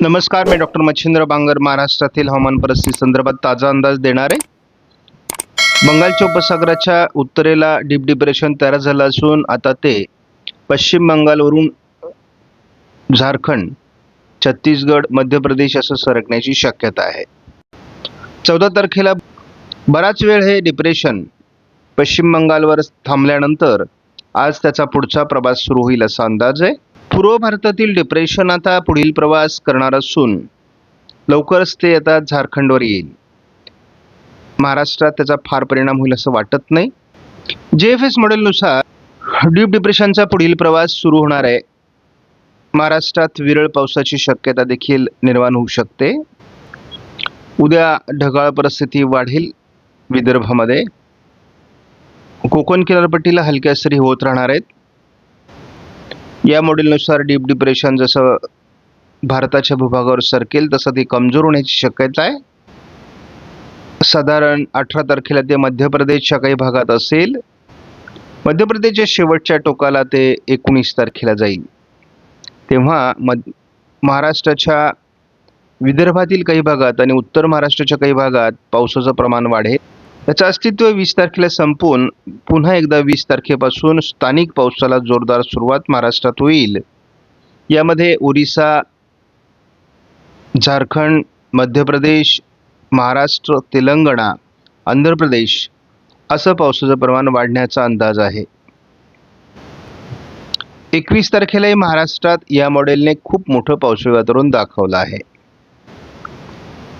नमस्कार मी डॉक्टर मच्छिंद्र बांगर महाराष्ट्रातील हवामान परिस्थिती संदर्भात ताजा अंदाज देणार आहे. बंगालच्या उपसागराच्या उत्तरेला डीप डिप्रेशन तयार झालं असून आता ते पश्चिम बंगालवरून झारखंड छत्तीसगड मध्य प्रदेश असं सरकण्याची शक्यता आहे. चौदा तारखेला बराच वेळ हे डिप्रेशन पश्चिम बंगालवर थांबल्यानंतर आज त्याचा पुढचा प्रवास सुरू होईल असा अंदाज आहे. पूर्व भारतातील डिप्रेशन आता पुढील प्रवास करणार असून लवकरच ते आता झारखंडवर येईल. महाराष्ट्रात त्याचा फार परिणाम होईल असं वाटत नाही. जे एफ एस मॉडेलनुसार डीप डिप्रेशनचा पुढील प्रवास सुरू होणार आहे. महाराष्ट्रात विरळ पावसाची शक्यता देखील निर्माण होऊ शकते. उद्या ढगाळ परिस्थिती वाढेल विदर्भामध्ये. कोकण किनारपट्टीला हलक्या सरी होत राहणार आहेत. या मॉडेलनुसार डीप डिप्रेशन जसं भारताच्या भूभागावर सरकेल तसं ते कमजोर होण्याची शक्यता आहे. साधारण अठरा तारखेला ते मध्य प्रदेशच्या काही भागात असेल. मध्य प्रदेशच्या शेवटच्या टोकाला ते एकोणीस तारखेला जाईल. तेव्हा मध महाराष्ट्राच्या विदर्भातील काही भागात आणि उत्तर महाराष्ट्राच्या काही भागात पावसाचं प्रमाण वाढेल. याचं अस्तित्व वीस तारखेला संपून पुन्हा एकदा वीस तारखेपासून स्थानिक पावसाला जोरदार सुरुवात महाराष्ट्रात होईल. यामध्ये ओरिसा झारखंड मध्य प्रदेश महाराष्ट्र तेलंगणा आंध्र प्रदेश असं पावसाचं प्रमाण वाढण्याचा अंदाज आहे. एकवीस तारखेलाही महाराष्ट्रात या मॉडेलने खूप मोठं पावसाळी वातावरण दाखवलं आहे.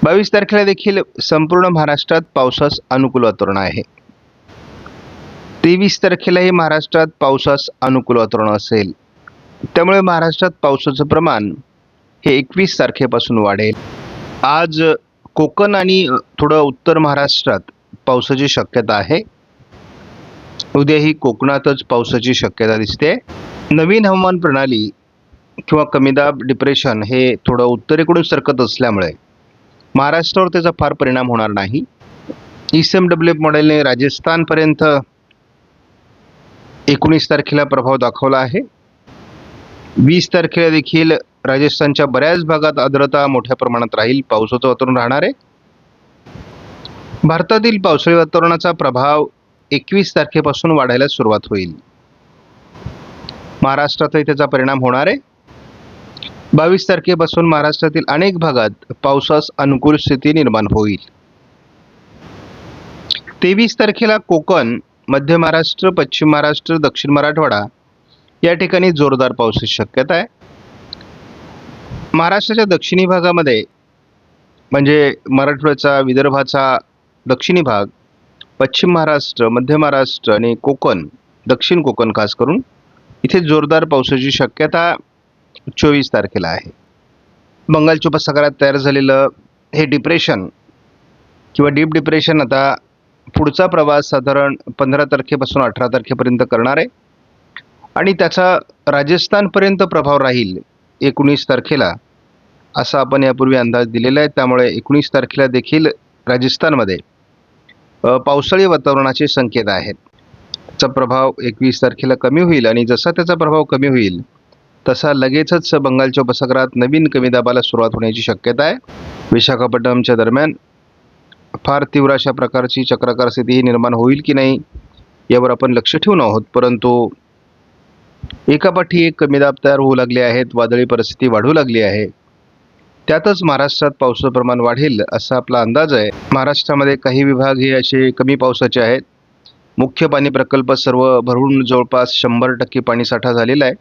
बावीस तारखेला देखील संपूर्ण महाराष्ट्रात पावसास अनुकूल वातावरण आहे. तेवीस तारखेलाही महाराष्ट्रात पावसास अनुकूल वातावरण असेल. त्यामुळे महाराष्ट्रात पावसाचं प्रमाण हे एकवीस तारखेपासून वाढेल. आज कोकण आणि थोडं उत्तर महाराष्ट्रात पावसाची शक्यता आहे. उद्याही कोकणातच पावसाची शक्यता दिसते. नवीन हवामान प्रणाली किंवा कमीदाब डिप्रेशन हे थोडं उत्तरेकडून सरकत असल्यामुळे महाराष्ट्रावर त्याचा फार परिणाम होणार नाही. E C M W F मॉडेलने राजस्थानपर्यंत एकोणीस तारखेला प्रभाव दाखवला आहे. वीस तारखेला देखील राजस्थानच्या बऱ्याच भागात आर्द्रता मोठ्या प्रमाणात राहील पावसाचं वातावरण राहणार आहे. भारतातील पावसाळी वातावरणाचा प्रभाव एकवीस तारखेपासून वाढायला सुरुवात होईल. महाराष्ट्रातही त्याचा परिणाम होणार आहे. बावीस तारखेपासून महाराष्ट्रातील अनेक भागात पावसास अनुकूल स्थिती निर्माण होईल. तेवीस तारखेला कोकण मध्य महाराष्ट्र पश्चिम महाराष्ट्र दक्षिण मराठवाडा या ठिकाणी जोरदार पावसाची शक्यता आहे. महाराष्ट्राच्या दक्षिणी भागामध्ये म्हणजे मराठवाड्याचा विदर्भाचा दक्षिणी भाग पश्चिम महाराष्ट्र मध्य महाराष्ट्र आणि कोकण दक्षिण कोकण खास करून इथे जोरदार पावसाची शक्यता चोवीस तारखेला आहे. बंगालच्या उपसागरात तयार झालेलं हे डिप्रेशन किंवा डीप डिप्रेशन आता पुढचा प्रवास साधारण पंधरा तारखेपासून अठरा तारखेपर्यंत करणार आहे. आणि त्याचा राजस्थानपर्यंत प्रभाव राहील एकोणीस तारखेला असा आपण यापूर्वी अंदाज दिलेला आहे. त्यामुळे एकोणीस तारखेला देखील राजस्थानमध्ये पावसाळी वातावरणाचे संकेत आहेत. त्याचा प्रभाव एकवीस तारखेला कमी होईल आणि जसा त्याचा प्रभाव कमी होईल तसा लगेचच बंगालच्या उपसागरात नवीन कमी दाबाला सुरुवात होण्याची शक्यता आहे. विशाखापट्टणमच्या दरम्यान फार तीव्र अशा प्रकारची चक्राकार स्थिती निर्माण होईल की नाही यावर आपण लक्ष ठेवून आहोत. परंतु एकापाठी एक कमी दाब तयार होऊ लागले आहेत वादळी परिस्थिती वाढू लागली आहे. त्यातच महाराष्ट्रात पावसाचं प्रमाण वाढेल असा आपला अंदाज आहे. महाराष्ट्रामध्ये काही विभाग हे असे कमी पावसाचे आहेत. मुख्य पाणी प्रकल्प सर्व भरून जवळपास शंभर टक्के पाणीसाठा झालेला आहे.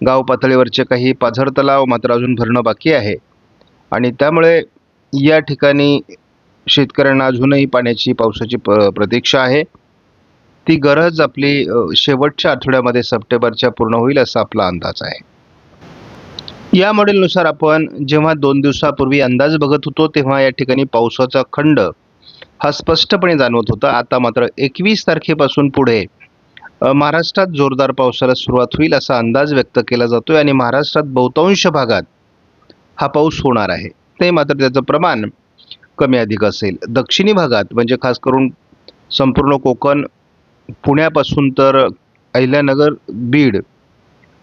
गाव पातळीवरचे काही पाझर तलाव मात्र अजून भरणं बाकी आहे. आणि त्यामुळे या ठिकाणी शेतकऱ्यांना अजूनही पाण्याची पावसाची प प्रतीक्षा आहे. ती गरज आपली शेवटच्या आठवड्यामध्ये सप्टेंबरच्या पूर्ण होईल असा आपला अंदाज आहे. या मॉडेलनुसार आपण जेव्हा दोन दिवसापूर्वी अंदाज बघत होतो तेव्हा या ठिकाणी पावसाचा खंड हा स्पष्टपणे जाणवत होता. आता मात्र एकवीस तारखेपासून पुढे महाराष्ट्रात जोरदार पावसाला सुरुवात होईल असा अंदाज व्यक्त केला जातोय आणि महाराष्ट्रात बहुतांश भागात हा पाऊस होणार आहे. ते मात्र त्याचं प्रमाण कमी अधिक असेल. दक्षिणी भागात म्हणजे खास करून संपूर्ण कोकण पुण्यापासून तर अहिल्यानगर बीड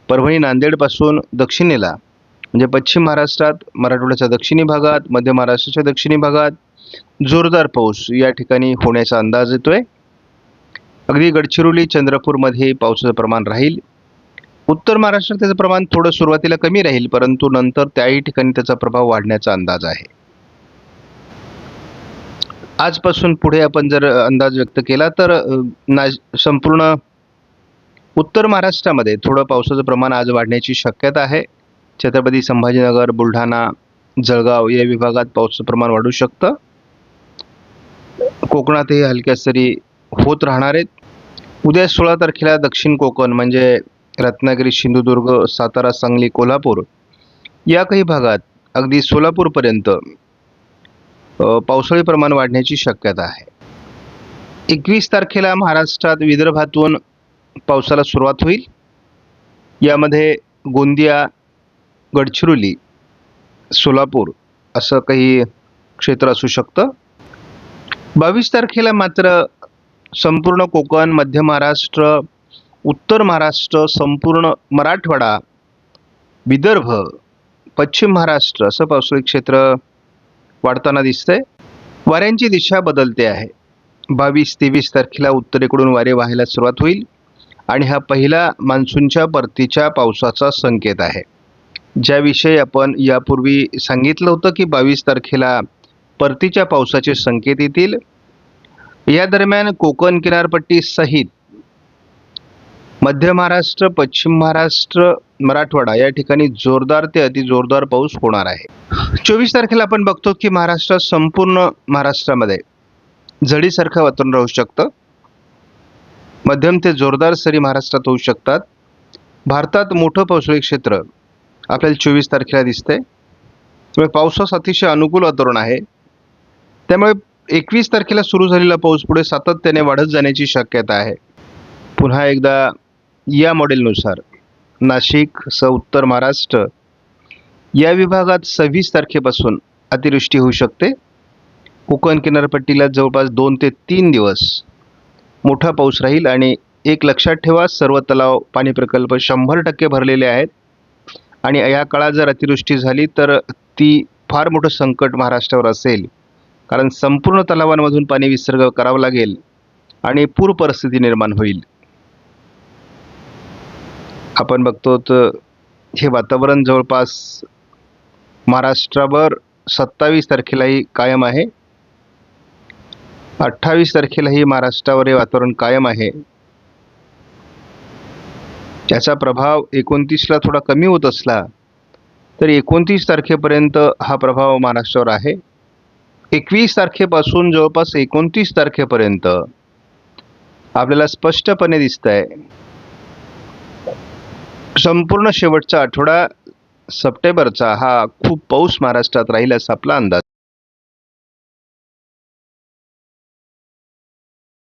परभणी नांदेडपासून दक्षिणेला म्हणजे पश्चिम महाराष्ट्रात मराठवाड्याच्या दक्षिणी भागात मध्य महाराष्ट्राच्या दक्षिणी भागात जोरदार पाऊस या ठिकाणी होण्याचा अंदाज येतोय. अगदी गडचिरोली चंद्रपूरमध्ये पावसाचं प्रमाण राहील. उत्तर महाराष्ट्रात त्याचं प्रमाण थोडं सुरुवातीला कमी राहील परंतु नंतर त्याही ठिकाणी त्याचा प्रभाव वाढण्याचा अंदाज आहे. आजपासून पुढे आपण जर अंदाज व्यक्त केला तर ना संपूर्ण उत्तर महाराष्ट्रामध्ये थोडं पावसाचं प्रमाण आज वाढण्याची शक्यता आहे. छत्रपती संभाजीनगर बुलढाणा जळगाव या विभागात पावसाचं प्रमाण वाढू शकतं. कोकणातही हलक्या सरी होत राहणार आहेत. उद्या सोळा तारखेला दक्षिण कोकण म्हणजे रत्नागिरी सिंधुदुर्ग सातारा सांगली कोल्हापूर या काही भागात अगदी सोलापूरपर्यंत पावसाळी प्रमाण वाढण्याची शक्यता आहे. एकवीस तारखेला महाराष्ट्रात विदर्भातून पावसाला सुरुवात होईल. यामध्ये गोंदिया गडचिरोली सोलापूर असं काही क्षेत्र असू शकतं. बावीस तारखेला मात्र संपूर्ण कोकण मध्य महाराष्ट्र उत्तर महाराष्ट्र संपूर्ण मराठवाडा विदर्भ पश्चिम महाराष्ट्र असं पावसाळी क्षेत्र वाढताना दिसतंय. वाऱ्यांची दिशा बदलते आहे. बावीस तेवीस तारखेला उत्तरेकडून वारे वाहायला सुरुवात होईल आणि हा पहिला मान्सूनच्या परतीच्या पावसाचा संकेत आहे. ज्याविषयी आपण यापूर्वी सांगितलं होतं की बावीस तारखेला परतीच्या पावसाचे संकेत येतील. या दरम्यान कोकण किनारपट्टी सहित मध्य महाराष्ट्र पश्चिम महाराष्ट्र मराठवाडा या ठिकाणी जोरदार ते अतिजोरदार पाऊस होणार आहे. चोवीस तारखेला आपण बघतो की महाराष्ट्रात संपूर्ण महाराष्ट्रामध्ये झडीसारखं वातावरण राहू शकतं. मध्यम ते जोरदार सरी महाराष्ट्रात होऊ शकतात. भारतात मोठं पावसाळी क्षेत्र आपल्याला चोवीस तारखेला दिसतंय. त्यामुळे पावसास अतिशय अनुकूल वातावरण आहे. त्यामुळे एकवीस तारखेला सुरू झालेला पाऊस पुढे सातत्याने वाढत जाण्याची शक्यता आहे. पुन्हा एकदा या मॉडेलनुसार नाशिक स उत्तर महाराष्ट्र या विभागात सव्वीस तारखेपासून अतिवृष्टी होऊ शकते. कोकण किनारपट्टीला जवळपास दोन ते तीन दिवस मोठा पाऊस राहील आणि एक लक्षात ठेवा सर्व तलाव पाणी प्रकल्प शंभर टक्के भरलेले आहेत आणि या काळात जर अतिवृष्टी झाली तर ती फार मोठं संकट महाराष्ट्रावर असेल. कारण संपूर्ण तलावांमधून पाणी विसर्ग करावा लागेल आणि पूर परिस्थिती निर्माण होईल. आपण बघतो तर हे वातावरण जवळपास महाराष्ट्रावर सत्तावीस तारखेलाही कायम आहे. अठ्ठावीस तारखेलाही महाराष्ट्रावर हे वातावरण कायम आहे. याचा प्रभाव एकोणतीसला थोडा कमी होत असला तरी एकोणतीस तारखेपर्यंत हा प्रभाव महाराष्ट्रावर आहे. एकवीस तारखेपासून जवळपास एकोणतीस तारखेपर्यंत आपल्याला स्पष्टपणे दिसत आहे संपूर्ण शेवटचा आठवडा सप्टेंबरचा हा खूप पाऊस महाराष्ट्रात राहील असा आपला अंदाज.